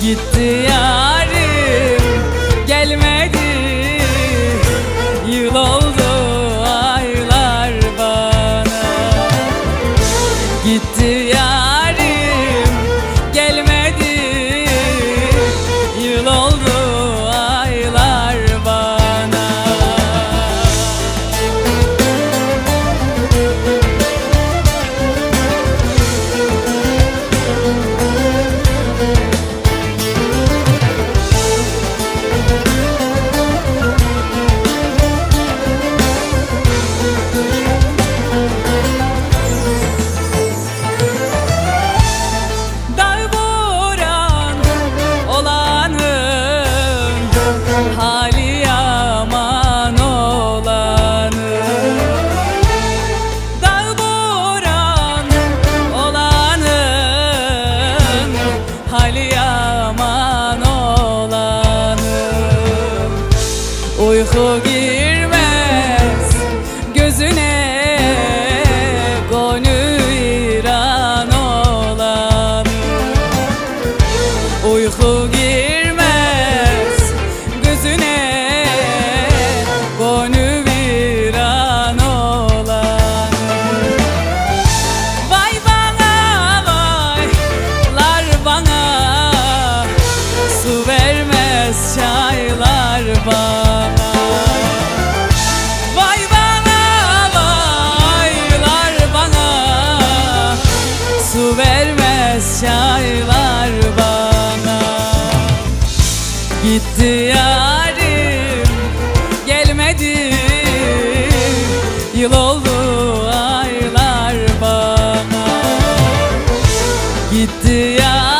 gitti. Hali yaman olanı. Dal boran olanın yaman olanı. Uyku girmez gözüne Uyku gir bana Vay bana vaylar bana. Su vermez çaylar bana. Gitti yarim gelmedi. Yıl oldu aylar bana. Gitti yarim